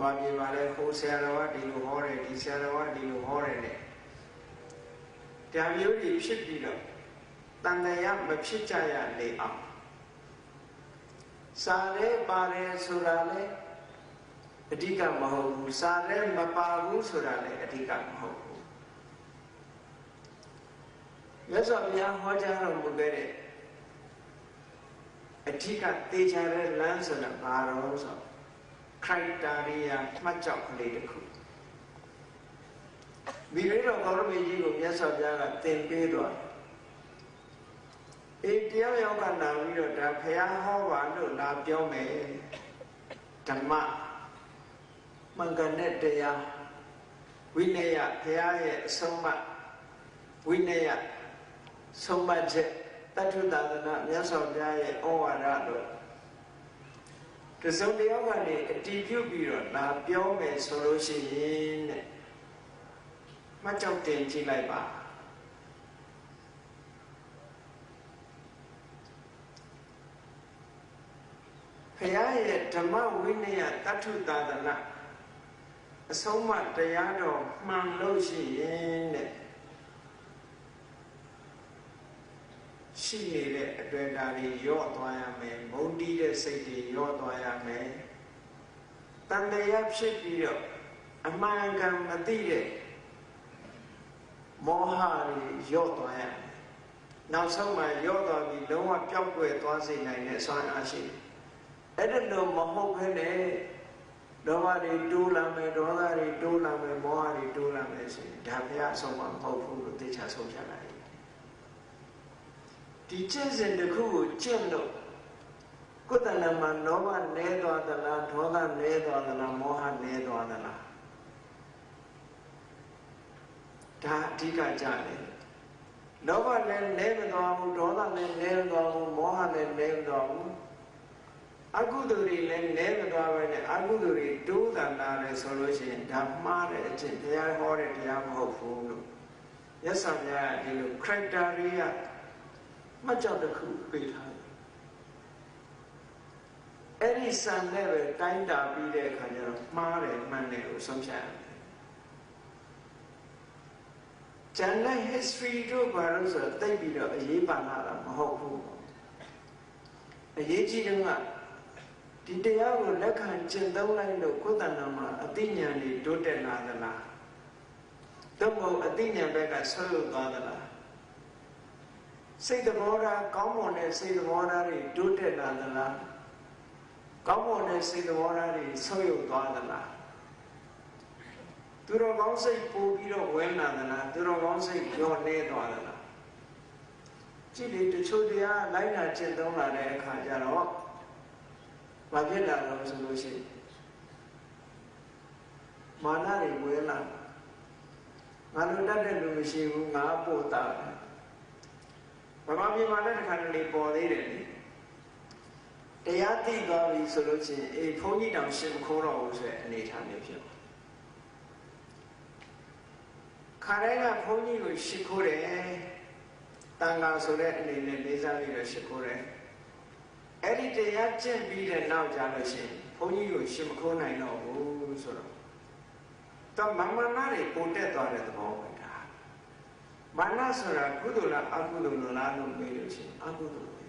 မာပြည်မှာလည်းဟိုဆရာတော်ကဒီလိုဟောတယ်ဒီဆရာတော်ကဒီလိုဟောတယ်တဲ့ဒါမျိုးတွေဖြစ်ပြီးတော့တန်တရားမဖြစ်ကြရလေအောင်စာရဲပါတယ်ဆိုတာလေအဓိကမဟုတ်ဘူးစာရဲမပါဘူးဆိုတာလေအဓိကမဟုတ်ဘူးမြတ်စွာဘုရားဟောကြားတော်မူခဲ့တဲ့အဓိကသေချာတဲ့လမ်းဆိုတာဘာလို့ဆို criteria မှတ်ကြောက်ကလေးတစ်ခုမိရိတော်ဂေါရမကြီးကိုမြတ်စွာဘုရားကသင်ပေးသွားအေးတရားရောက်ကလာပြီးတော့ဒါဖះဟောပါလို့လာပြောမယ်ဓမ္မမင်္ဂနဲ့တရားဝိနည်းဖះရဲ့အဆုံးအမဝိနည်းဆုံးမချက်တတ္ထုသာသနာမြတ်စွာဘုရားရဲ့ဩဝါဒလို့ တစုံတယောက်ကနေအတီးပြုတ်ပြီးတော့လာပြောမယ်ဆိုလို့ရှိရင်တဲ့မကြောက်တင်ကြည့်လိုက်ပါဖရာရဲ့ဓမ္မဝိနည်းတတ္ထုသာသနာအဆုံးမတရားတော်မှန်လို့ရှိရင်တဲ့ ရှိနေတဲ့အတွေ့အတာတွေရော့သွားရမယ်မုန်းတီးတဲ့စိတ်တွေရော့သွားရမယ်တန်တရားဖြစ်ပြီးတော့အမှန်ကန်မသိတဲ့မောဟတွေရော့သွားရမယ်နောက်ဆုံးမှရော့သွားပြီးလုံးဝပျောက်ကွယ်သွားစေနိုင်တဲ့ဆွမ်းအားရှိတယ်အဲ့ဒါလို့မဟုတ်ဘဲနဲ့ဒေါသတွေတိုးလာမယ်ဒေါသတွေတိုးလာမယ်မောဟတွေတိုးလာမယ်ဆိုရင်ဒါဘုရားအဆုံးမမဟုတ်ဘူးလို့သိချဆုံးဖြတ်လိုက် ဒီကျင့်စဉ်တစ်ခုကိုကျင့်လို့ကိုယ်တဏ္ဍမှာလောဘနည်းသွားသလားဒေါသနည်းသွားသလားမောဟနည်းသွားသလားဒါအဓိကကြတယ်လောဘလည်းနည်းမသွားဘူးဒေါသလည်းနည်းမသွားဘူးမောဟလည်းနည်းမသွားဘူးအကုသိုလ်တွေလည်းနည်းမသွားပဲနဲ့အကုသိုလ်တွေတိုးတန်လာတယ်ဆိုလို့ရှိရင်ဒါမှားတဲ့အချင်းတရားဟောတဲ့တရားမဟုတ်ဘူးလို့ရသဗျာဒီလို criteria မှတ်ကြောက်တစ်ခုပေးထားတယ်အဲ့ဒီစံနဲ့ပဲတိုင်းတာပြီးတဲ့အခါကျတော့မှားတယ်မှန်တယ်ကိုဆုံးဖြတ်ရတယ်ကျန်တဲ့ history တို့ဘာလို့ဆိုတော့တိတ်ပြီးတော့အရေးပါလာတာမဟုတ်ဘူးအရေးကြီးတယ်ကဒီတရားကိုလက်ခံကျင့်သုံးလိုက်လို့ကိုယ်တဏ္ဍာမှာအသိဉာဏ်တွေတိုးတက်လာသလားတော့မဟုတ်အသိဉာဏ်ဘက်ကဆွဲလွတ်သွားသလား စိတ်သဘောထားကောင်းမွန်တဲ့စိတ်သဘောထားတွေတိုးတက်လာသလားကောင်းမွန်တဲ့စိတ်သဘောထားတွေဆွေးရုပ်သွားသလားသူတော်ကောင်းစိတ်ပို့ပြီးတော့ဝင်လာသလားသူတော်ကောင်းစိတ်ညှော့နေသွားသလားကြည့်လေတချို့တရားလိုက်နာကျင့်သုံးလာတဲ့အခါကျတော့ဘာဖြစ်လာလဲဆိုလို့ရှိရင်မာနတွေဝင်လာငါတို့တတ်တဲ့လူမရှိဘူးငါပို့တာဗ မာပြည်မှာလည်းတစ်ခါတလေပေါ်သေးတယ်လေတရားသိသွားပြီဆိုလို့ချင်းအေးဘုန်းကြီးတောင်ရှင်မခိုးတော့ဘူးဆိုတဲ့အနေထားမျိုးဖြစ်သွားခါတိုင်းကဘုန်းကြီးကိုရှိခိုးတယ်တန်ခါဆိုတဲ့အနေနဲ့လေးစားပြီးတော့ရှိခိုးတယ်အဲ့ဒီတရားကျင့်ပြီးတဲ့နောက်ကြလို့ရှိရင်ဘုန်းကြီးကိုရှင်မခိုးနိုင်တော့ဘူးဆိုတော့တော့မမနာတွေပုံတက်သွားတဲ့သဘောပဲဒါ မာနဆိုတာကုသိုလ်လားအကုသိုလ်လားလို့မေးလို့ရှိရင်အကုသိုလ်ပဲ